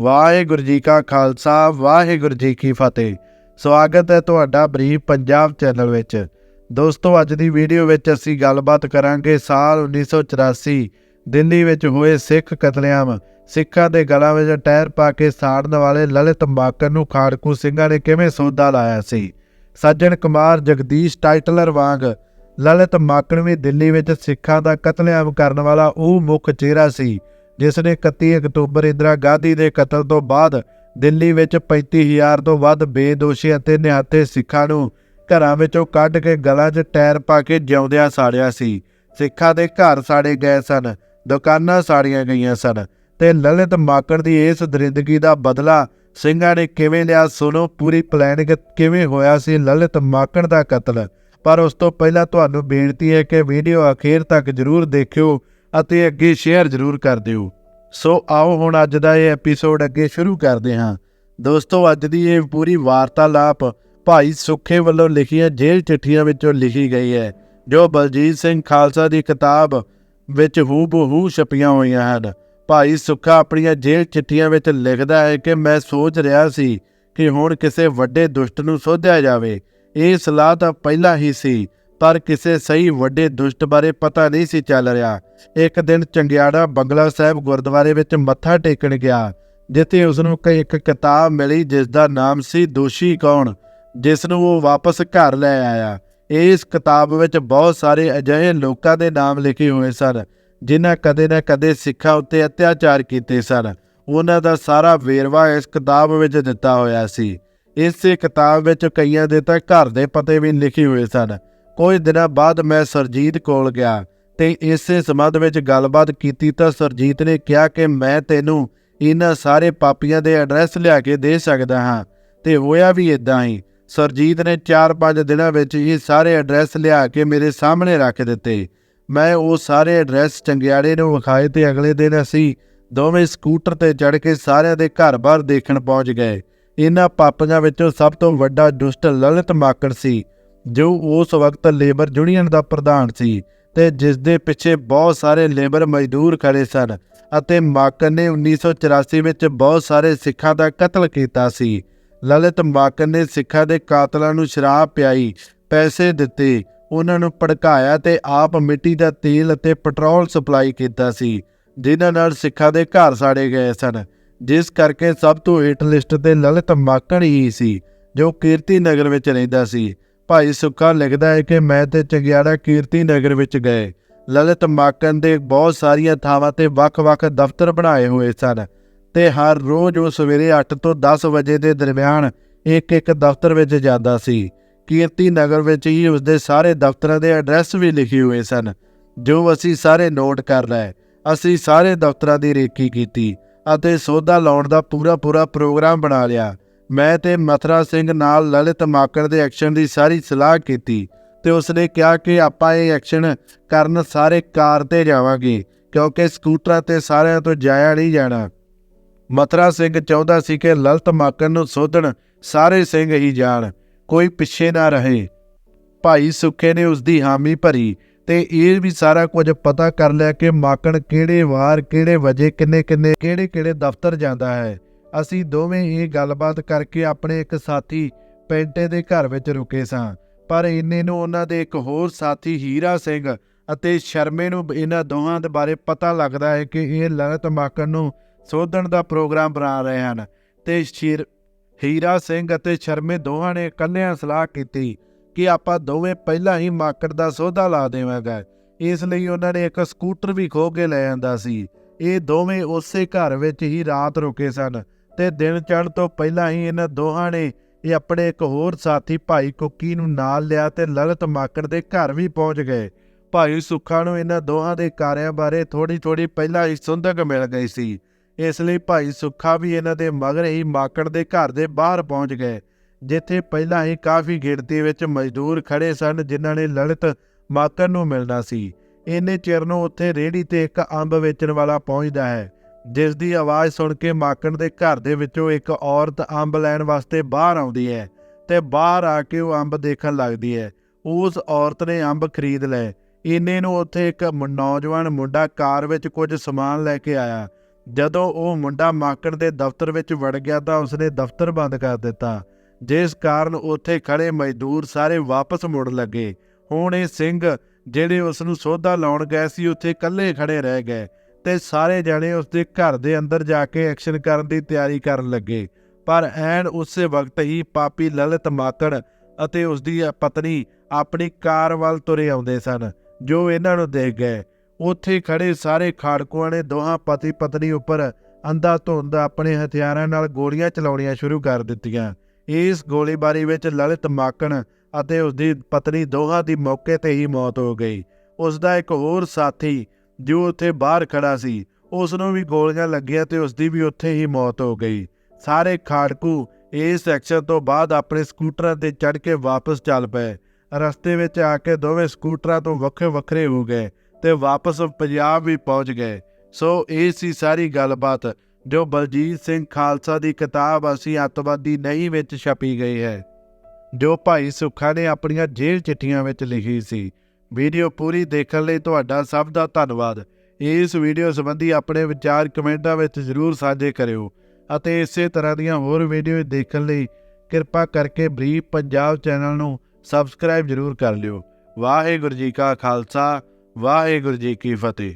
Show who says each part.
Speaker 1: ਵਾਹਿਗੁਰੂ ਜੀ ਕਾ ਖਾਲਸਾ, ਵਾਹਿਗੁਰੂ ਜੀ ਕੀ ਫਤਿਹ। ਸਵਾਗਤ ਹੈ ਤੁਹਾਡਾ ਬਰੀਫ ਪੰਜਾਬ ਚੈਨਲ ਵਿੱਚ। ਦੋਸਤੋ, ਅੱਜ ਦੀ ਵੀਡੀਓ ਵਿੱਚ ਅਸੀਂ ਗੱਲਬਾਤ ਕਰਾਂਗੇ ਸਾਲ 1984 ਦਿੱਲੀ ਵਿੱਚ ਹੋਏ ਸਿੱਖ ਕਤਲੇਆਮ। ਸਿੱਖਾਂ ਦੇ ਗਲਾਂ ਵਿੱਚ ਟਾਇਰ ਪਾ ਕੇ ਸਾੜਨ ਵਾਲੇ ਲਲਿਤ ਮਾਕਰ ਨੂੰ ਖਾੜਕੂ ਸਿੰਘਾਂ ਨੇ ਕਿਵੇਂ ਸੌਦਾ ਲਾਇਆ ਸੀ? ਸੱਜਣ ਕੁਮਾਰ ਜਗਦੀਸ਼ ਟਾਈਟਲਰ ਵਾਂਗ ਲਲਿਤ ਮਾਕਣ ਵੀ ਦਿੱਲੀ ਵਿੱਚ ਸਿੱਖਾਂ ਦਾ ਕਤਲੇਆਮ ਕਰਨ ਵਾਲਾ ਉਹ ਮੁੱਖ ਚਿਹਰਾ ਸੀ। ਜਿਸ ਨੇ 31 ਅਕਤੂਬਰ ਇੰਦਰਾ ਗਾਂਧੀ ਦੇ ਕਤਲ ਤੋਂ ਬਾਅਦ ਦਿੱਲੀ ਵਿੱਚ 35000 ਤੋਂ ਵੱਧ ਬੇਦੋਸ਼ੀ ਅਤੇ ਨਿਹੱਥੇ ਸਿੱਖਾਂ ਨੂੰ ਘਰਾਂ ਵਿੱਚੋਂ ਕੱਢ ਕੇ ਗਲਾਂ 'ਚ ਟਾਇਰ ਪਾ ਕੇ ਜਿਉਂਦਿਆਂ ਸਾੜਿਆ ਸੀ। ਸਿੱਖਾਂ ਦੇ ਘਰ ਸਾੜੇ ਗਏ ਸਨ, ਦੁਕਾਨਾਂ ਸਾੜੀਆਂ ਗਈਆਂ ਸਨ ਤੇ ਲਲਿਤ ਮਾਕੜ ਦੀ ਇਸ ਦਰਿੰਦਗੀ ਦਾ ਬਦਲਾ ਸਿੰਘਾਂ ਨੇ ਕਿਵੇਂ ਲਿਆ ਸੁਣੋ, ਪੂਰੀ ਪਲੈਨਿੰਗ ਕਿਵੇਂ ਹੋਇਆ ਸੀ ਲਲਿਤ ਮਾਕੜ ਦਾ ਕਤਲ। ਪਰ ਉਸ ਤੋਂ ਪਹਿਲਾਂ ਤੁਹਾਨੂੰ ਬੇਨਤੀ ਹੈ ਕਿ ਵੀਡੀਓ ਅਖੀਰ ਤੱਕ ਜਰੂਰ ਦੇਖਿਓ। ਅਤੇ ਅੱਗੇ ਸ਼ੇਅਰ ਜਰੂਰ ਕਰ ਦਿਓ। ਸੋ ਆਓ ਹੁਣ ਅੱਜ ਦਾ ਇਹ ਐਪੀਸੋਡ ਅੱਗੇ ਸ਼ੁਰੂ ਕਰਦੇ ਹਾਂ। ਦੋਸਤੋ, ਅੱਜ ਦੀ ਇਹ ਪੂਰੀ ਵਾਰਤਾਲਾਪ ਭਾਈ ਸੁੱਖੇ ਵੱਲੋਂ ਲਿਖੀਆਂ ਜੇਲ੍ਹ ਚਿੱਠੀਆਂ ਵਿੱਚੋਂ ਲਿਖੀ ਗਈ ਹੈ, ਜੋ ਬਲਜੀਤ ਸਿੰਘ ਖਾਲਸਾ ਦੀ ਕਿਤਾਬ ਵਿੱਚ ਹੂਬਹੂ ਛਪੀਆਂ ਹੋਈਆਂ ਹਨ। ਭਾਈ ਸੁੱਖਾ ਆਪਣੀਆਂ ਜੇਲ੍ਹ ਚਿੱਠੀਆਂ ਵਿੱਚ ਲਿਖਦਾ ਹੈ ਕਿ ਮੈਂ ਸੋਚ ਰਿਹਾ ਸੀ ਕਿ ਹੁਣ ਕਿਸੇ ਵੱਡੇ ਦੁਸ਼ਟ ਨੂੰ ਸੋਧਿਆ ਜਾਵੇ। ਇਹ ਸਲਾਹ ਤਾਂ ਪਹਿਲਾਂ ਹੀ ਸੀ ਪਰ ਕਿਸੇ ਸਹੀ ਵੱਡੇ ਦੁਸ਼ਟ ਬਾਰੇ ਪਤਾ ਨਹੀਂ ਸੀ ਚੱਲ ਰਿਹਾ। ਇੱਕ ਦਿਨ ਚੰਗਿਆੜਾ ਬੰਗਲਾ ਸਾਹਿਬ ਗੁਰਦੁਆਰੇ ਵਿੱਚ ਮੱਥਾ ਟੇਕਣ ਗਿਆ, ਜਿੱਥੇ ਉਸ ਨੂੰ ਕਈ ਇੱਕ ਕਿਤਾਬ ਮਿਲੀ ਜਿਸ ਦਾ ਨਾਮ ਸੀ ਦੋਸ਼ੀ ਕੌਣ ਜਿਸ ਨੂੰ ਉਹ ਵਾਪਸ ਘਰ ਲੈ ਆਇਆ। ਇਸ ਕਿਤਾਬ ਵਿੱਚ ਬਹੁਤ ਸਾਰੇ ਅਜਿਹੇ ਲੋਕਾਂ ਦੇ ਨਾਮ ਲਿਖੇ ਹੋਏ ਸਨ, ਜਿਨ੍ਹਾਂ ਕਦੇ ਨਾ ਕਦੇ ਸਿੱਖਾਂ ਉੱਤੇ ਅਤਿਆਚਾਰ ਕੀਤੇ ਸਨ। ਉਹਨਾਂ ਦਾ ਸਾਰਾ ਵੇਰਵਾ ਇਸ ਕਿਤਾਬ ਵਿੱਚ ਦਿੱਤਾ ਹੋਇਆ ਸੀ। ਇਸੇ ਕਿਤਾਬ ਵਿੱਚ ਕਈਆਂ ਦੇ ਤਾਂ ਘਰ ਦੇ ਪਤੇ ਵੀ ਲਿਖੇ ਹੋਏ ਸਨ। ਕੁਝ ਦਿਨਾਂ ਬਾਅਦ ਮੈਂ ਸਰਜੀਤ ਕੋਲ ਗਿਆ ਤੇ ਇਸੇ ਸੰਬੰਧ ਵਿੱਚ ਗੱਲਬਾਤ ਕੀਤੀ ਤਾਂ ਸਰਜੀਤ ਨੇ ਕਿਹਾ ਕਿ ਮੈਂ ਤੈਨੂੰ ਇਹਨਾਂ ਸਾਰੇ ਪਾਪੀਆਂ ਦੇ ਐਡਰੈਸ ਲਿਆ ਕੇ ਦੇ ਸਕਦਾ ਹਾਂ ਤੇ ਹੋਇਆ ਵੀ ਇਦਾਂ ਹੀ। ਸਰਜੀਤ ਨੇ 4-5 ਦਿਨਾਂ ਵਿੱਚ ਇਹ ਸਾਰੇ ਐਡਰੈਸ ਲਿਆ ਕੇ ਮੇਰੇ ਸਾਹਮਣੇ ਰੱਖ ਦਿੱਤੇ। ਮੈਂ ਉਹ ਸਾਰੇ ਐਡਰੈਸ ਚੰਗਿਆੜੇ ਨੂੰ ਵਿਖਾਏ ਤੇ ਅਗਲੇ ਦਿਨ ਅਸੀਂ ਦੋਵੇਂ ਸਕੂਟਰ ਤੇ ਚੜ੍ਹ ਕੇ ਸਾਰਿਆਂ ਦੇ ਘਰ-ਬਾਰ ਦੇਖਣ ਪਹੁੰਚ ਗਏ। ਇਹਨਾਂ ਪਾਪੀਆਂ ਵਿੱਚੋਂ ਸਭ ਤੋਂ ਵੱਡਾ ਦੁਸ਼ਟ ਲਲਿਤ ਮਾਕੜ ਸੀ। ਜੋ ਉਸ ਵਕਤ ਲੇਬਰ ਯੂਨੀਅਨ ਦਾ ਪ੍ਰਧਾਨ ਸੀ ਤੇ ਜਿਸ ਦੇ ਪਿੱਛੇ ਬਹੁਤ ਸਾਰੇ ਲੇਬਰ ਮਜ਼ਦੂਰ ਖੜੇ ਸਨ ਅਤੇ ਮਾਕਰ ਨੇ 1984 ਵਿੱਚ ਬਹੁਤ ਸਾਰੇ ਸਿੱਖਾਂ ਦਾ ਕਤਲ ਕੀਤਾ ਸੀ। ਲਲਿਤ ਮਾਕਰ ਨੇ ਸਿੱਖਾਂ ਦੇ ਕਾਤਲਾਂ ਨੂੰ ਸ਼ਰਾਬ ਪਿਆਈ, ਪੈਸੇ ਦਿੱਤੇ, ਉਹਨਾਂ ਨੂੰ ਭੜਕਾਇਆ ਤੇ ਆਪ ਮਿੱਟੀ ਦਾ ਤੇਲ ਅਤੇ ਪੈਟਰੋਲ ਸਪਲਾਈ ਕੀਤਾ ਸੀ, ਜਿਨ੍ਹਾਂ ਨਾਲ ਸਿੱਖਾਂ ਦੇ ਘਰ ਸਾੜੇ ਗਏ ਸਨ। ਜਿਸ ਕਰਕੇ ਸਭ ਤੋਂ ਹੇਠ ਲਿਸਟ ਤੇ ਲਲਿਤ ਮਾਕੜ ਹੀ ਸੀ, ਜੋ ਕੀਰਤੀ ਨਗਰ ਵਿੱਚ ਰਹਿੰਦਾ ਸੀ। ਭਾਈ ਸੁੱਖਾ ਲਿਖਦਾ ਹੈ ਕਿ ਮੈਂ ਤੇ ਚੰਗਿਆੜਾ ਕੀਰਤੀ ਨਗਰ ਵਿੱਚ ਗਏ। ਲਲਿਤ ਮਾਕਨ ਦੇ ਬਹੁਤ ਸਾਰੀਆਂ ਥਾਵਾਂ ਤੇ ਵੱਖ-ਵੱਖ ਦਫ਼ਤਰ ਬਣਾਏ ਹੋਏ ਸਨ ਤੇ ਹਰ ਰੋਜ਼ ਉਹ ਸਵੇਰੇ 8 ਤੋਂ 10 ਵਜੇ ਦੇ ਦਰਮਿਆਨ ਇੱਕ-ਇੱਕ ਦਫ਼ਤਰ ਵਿੱਚ ਜਾਂਦਾ ਸੀ। ਕੀਰਤੀ ਨਗਰ ਵਿੱਚ ਹੀ ਉਸਦੇ ਸਾਰੇ ਦਫ਼ਤਰਾਂ ਦੇ ਐਡਰੈਸ ਵੀ ਲਿਖੇ ਹੋਏ ਸਨ, ਜੋ ਅਸੀਂ ਸਾਰੇ ਨੋਟ ਕਰ ਲਏ। ਅਸੀਂ ਸਾਰੇ ਦਫ਼ਤਰਾਂ ਦੀ ਰੇਕੀ ਕੀਤੀ ਅਤੇ ਸੌਦਾ ਲਾਉਣ ਦਾ ਪੂਰਾ ਪੂਰਾ ਪ੍ਰੋਗਰਾਮ ਬਣਾ ਲਿਆ। ਮੈਂ ਤੇ ਮਥਰਾ ਸਿੰਘ ਨਾਲ ਲਲਿਤ ਮਾਕੜ ਦੇ ਐਕਸ਼ਨ ਦੀ ਸਾਰੀ ਸਲਾਹ ਕੀਤੀ ਤੇ ਉਸਨੇ ਕਿਹਾ ਕਿ ਆਪਾਂ ਇਹ ਐਕਸ਼ਨ ਕਰਨ ਸਾਰੇ ਕਾਰ ਤੇ ਜਾਵਾਂਗੇ, ਕਿਉਂਕਿ ਸਕੂਟਰਾਂ ਤੇ ਸਾਰਿਆਂ ਤੋਂ ਜਾਇਆ ਨਹੀਂ ਜਾਣਾ। ਮਥਰਾ ਸਿੰਘ ਚਾਹੁੰਦਾ ਸੀ ਕਿ ਲਲਿਤ ਮਾਕੜ ਨੂੰ ਸੋਧਣ ਸਾਰੇ ਸਿੰਘ ਹੀ ਜਾਣ, ਕੋਈ ਪਿੱਛੇ ਨਾ ਰਹੇ। ਭਾਈ ਸੁੱਖੇ ਨੇ ਉਸ ਦੀ ਹਾਮੀ ਭਰੀ ਤੇ ਇਹ ਵੀ ਸਾਰਾ ਕੁਝ ਪਤਾ ਕਰ ਲਿਆ ਕਿ ਮਾਕਣ ਕਿਹੜੇ ਵਾਰ, ਕਿਹੜੇ ਵਜੇ ਕਿੰਨੇ ਕਿੰਨੇ ਕਿਹੜੇ ਕਿਹੜੇ ਦਫ਼ਤਰ ਜਾਂਦਾ ਹੈ। ਅਸੀਂ ਦੋਵੇਂ ਇਹ ਗੱਲਬਾਤ ਕਰਕੇ ਆਪਣੇ ਇੱਕ ਸਾਥੀ ਪੈਂਟੇ ਦੇ ਘਰ ਵਿੱਚ ਰੁਕੇ ਸਾਂ। ਪਰ ਇੰਨੇ ਨੂੰ ਉਹਨਾਂ ਦੇ ਇੱਕ ਹੋਰ ਸਾਥੀ ਹੀਰਾ ਸਿੰਘ ਅਤੇ ਸ਼ਰਮੇ ਨੂੰ ਇਹਨਾਂ ਦੋਹਾਂ ਦੇ ਬਾਰੇ ਪਤਾ ਲੱਗਦਾ ਹੈ ਕਿ ਇਹ ਲਲਿਤ ਮਾਕੜ ਨੂੰ ਸੋਧਣ ਦਾ ਪ੍ਰੋਗਰਾਮ ਬਣਾ ਰਹੇ ਹਨ ਤੇ ਸ਼ੀਰ, ਹੀਰਾ ਸਿੰਘ ਅਤੇ ਸ਼ਰਮੇ ਦੋਹਾਂ ਨੇ ਇਕੱਲਿਆਂ ਸਲਾਹ ਕੀਤੀ ਕਿ ਆਪਾਂ ਦੋਵੇਂ ਪਹਿਲਾਂ ਹੀ ਮਾਕੜ ਦਾ ਸੌਦਾ ਲਾ ਦੇਵਾਂਗੇ। ਇਸ ਲਈ ਉਹਨਾਂ ਨੇ ਇੱਕ ਸਕੂਟਰ ਵੀ ਖੋਹ ਕੇ ਲੈ ਆਂਦਾ ਸੀ। ਇਹ ਦੋਵੇਂ ਉਸੇ ਘਰ ਵਿੱਚ ਹੀ ਰਾਤ ਰੁਕੇ ਸਨ। ਤੇ ਦਿਨ ਚੜ੍ਹਨ ਤੋਂ ਪਹਿਲਾਂ ਹੀ ਇਹਨਾਂ ਦੋਹਾਂ ਨੇ ਇਹ ਆਪਣੇ ਇੱਕ ਹੋਰ ਸਾਥੀ ਭਾਈ ਕੁੱਕੀ ਨੂੰ ਨਾਲ ਲਿਆ ਤੇ ਲਲਿਤ ਮਾਕੜ ਦੇ ਘਰ ਵੀ ਪਹੁੰਚ ਗਏ। ਭਾਈ ਸੁੱਖਾ ਨੂੰ ਇਹਨਾਂ ਦੋਹਾਂ ਦੇ ਕਾਰਿਆਂ ਬਾਰੇ ਥੋੜੀ ਥੋੜੀ ਪਹਿਲਾਂ ਹੀ ਸੁੰਧਕ ਮਿਲ ਗਈ ਸੀ। ਇਸ ਲਈ ਭਾਈ ਸੁੱਖਾ ਵੀ ਇਹਨਾਂ ਦੇ ਮਗਰ ਹੀ ਮਾਕੜ ਦੇ ਘਰ ਦੇ ਬਾਹਰ ਪਹੁੰਚ ਗਏ, ਜਿੱਥੇ ਪਹਿਲਾਂ ਹੀ ਕਾਫੀ ਗਿਣਤੀ ਵਿੱਚ ਮਜ਼ਦੂਰ ਖੜੇ ਸਨ ਜਿਨ੍ਹਾਂ ਨੇ ਲਲਿਤ ਮਾਕੜ ਨੂੰ ਮਿਲਣਾ ਸੀ। ਇੰਨੇ ਚਿਰ ਨੂੰ ਉੱਥੇ ਰੇੜੀ ਤੇ ਇੱਕ ਅੰਬ ਵੇਚਣ ਵਾਲਾ ਪਹੁੰਚਦਾ ਹੈ। ਜਿਸ ਦੀ ਆਵਾਜ਼ ਸੁਣ ਕੇ ਮਾਕਣ ਦੇ ਘਰ ਦੇ ਵਿੱਚੋਂ ਇੱਕ ਔਰਤ ਅੰਬ ਲੈਣ ਵਾਸਤੇ ਬਾਹਰ ਆਉਂਦੀ ਹੈ ਤੇ ਬਾਹਰ ਆ ਕੇ ਉਹ ਅੰਬ ਦੇਖਣ ਲੱਗਦੀ ਹੈ। ਉਸ ਔਰਤ ਨੇ ਅੰਬ ਖਰੀਦ ਲਏ। ਇੰਨੇ ਨੂੰ ਉੱਥੇ ਇੱਕ ਮੁ- ਨੌਜਵਾਨ ਮੁੰਡਾ ਕਾਰ ਵਿੱਚ ਕੁਝ ਸਮਾਨ ਲੈ ਕੇ ਆਇਆ। ਜਦੋਂ ਉਹ ਮੁੰਡਾ ਮਾਕੜ ਦੇ ਦਫ਼ਤਰ ਵਿੱਚ ਵੜ ਗਿਆ ਤਾਂ ਉਸਨੇ ਦਫ਼ਤਰ ਬੰਦ ਕਰ ਦਿੱਤਾ, ਜਿਸ ਕਾਰਨ ਉੱਥੇ ਖੜੇ ਮਜ਼ਦੂਰ ਸਾਰੇ ਵਾਪਸ ਮੁੜ ਲੱਗੇ। ਹੁਣ ਇਹ ਸਿੰਘ, ਜਿਹੜੇ ਉਸ ਨੂੰ ਸੋਧਾ ਲਾਉਣ ਗਏ ਸੀ, ਉੱਥੇ ਇਕੱਲੇ ਖੜੇ ਰਹਿ ਗਏ। ਤੇ ਸਾਰੇ ਜਣੇ ਉਸਦੇ ਘਰ ਦੇ ਅੰਦਰ ਜਾ ਕੇ ਐਕਸ਼ਨ ਕਰਨ ਦੀ ਤਿਆਰੀ ਕਰਨ ਲੱਗੇ। ਪਰ ਐਨ ਉਸੇ ਵਕਤ ਹੀ ਪਾਪੀ ਲਲਿਤ ਮਾਕੜ ਅਤੇ ਉਸਦੀ ਪਤਨੀ ਆਪਣੀ ਕਾਰ ਵੱਲ ਤੁਰੇ ਆਉਂਦੇ ਸਨ, ਜੋ ਇਹਨਾਂ ਨੂੰ ਦੇਖ ਗਏ। ਉੱਥੇ ਖੜੇ ਸਾਰੇ ਖਾੜਕੂਆਂ ਨੇ ਦੋਹਾਂ ਪਤੀ ਪਤਨੀ ਉੱਪਰ ਅੰਧਾ ਧੁੰਦ ਆਪਣੇ ਹਥਿਆਰਾਂ ਨਾਲ ਗੋਲੀਆਂ ਚਲਾਉਣੀਆਂ ਸ਼ੁਰੂ ਕਰ ਦਿੱਤੀਆਂ। ਇਸ ਗੋਲੀਬਾਰੀ ਵਿੱਚ ਲਲਿਤ ਮਾਕਣ ਅਤੇ ਉਸਦੀ ਪਤਨੀ ਦੋਹਾਂ ਦੀ ਮੌਕੇ ਤੇ ਹੀ ਮੌਤ ਹੋ ਗਈ। ਉਸ ਦਾ ਇੱਕ ਹੋਰ ਸਾਥੀ ਜੋ ਉੱਥੇ ਬਾਹਰ ਖੜਾ ਸੀ ਉਸ ਨੂੰ ਵੀ ਗੋਲੀਆਂ ਲੱਗੀਆਂ ਤੇ ਉਸ ਦੀ ਵੀ ਉੱਥੇ ਹੀ ਮੌਤ ਹੋ ਗਈ। ਸਾਰੇ ਖਾੜਕੂ ਇਸ ਐਕਸ਼ਨ ਤੋਂ ਬਾਅਦ ਆਪਣੇ ਸਕੂਟਰਾਂ ਤੇ ਚੜ੍ਹ ਕੇ ਵਾਪਸ ਚੱਲ ਪਏ। ਰਸਤੇ ਵਿੱਚ ਆ ਕੇ ਦੋਵੇਂ ਸਕੂਟਰਾਂ ਤੋਂ ਵੱਖਰੇ ਵੱਖਰੇ ਹੋ ਗਏ ਤੇ ਵਾਪਸ ਪੰਜਾਬ ਵੀ ਪਹੁੰਚ ਗਏ। ਸੋ ਇਹ ਸੀ ਸਾਰੀ ਗੱਲਬਾਤ ਜੋ ਬਲਜੀਤ ਸਿੰਘ ਖਾਲਸਾ ਦੀ ਕਿਤਾਬ ਅਸੀਂ ਅੱਤਵਾਦੀ ਨਹੀਂ ਵਿੱਚ ਛਪੀ ਗਈ ਹੈ, ਜੋ ਭਾਈ ਸੁੱਖਾ ਨੇ ਆਪਣੀਆਂ ਜੇਲ੍ਹ ਚਿੱਠੀਆਂ ਵਿੱਚ ਲਿਖੀ ਸੀ। ਵੀਡੀਓ ਪੂਰੀ ਦੇਖਣ ਲਈ ਤੁਹਾਡਾ ਸਭ ਦਾ ਧੰਨਵਾਦ। ਇਸ ਵੀਡੀਓ ਸੰਬੰਧੀ ਆਪਣੇ ਵਿਚਾਰ ਕਮੈਂਟਾਂ ਵਿੱਚ ਜ਼ਰੂਰ ਸਾਂਝੇ ਕਰਿਓ ਅਤੇ ਇਸੇ ਤਰ੍ਹਾਂ ਦੀਆਂ ਹੋਰ ਵੀਡੀਓ ਦੇਖਣ ਲਈ ਕਿਰਪਾ ਕਰਕੇ ਬਰੀਫ ਪੰਜਾਬ ਚੈਨਲ ਨੂੰ ਸਬਸਕ੍ਰਾਈਬ ਜ਼ਰੂਰ ਕਰ ਲਿਓ। ਵਾਹਿਗੁਰੂ ਜੀ ਕਾ ਖਾਲਸਾ, ਵਾਹਿਗੁਰੂ ਜੀ ਕੀ ਫਤਿਹ।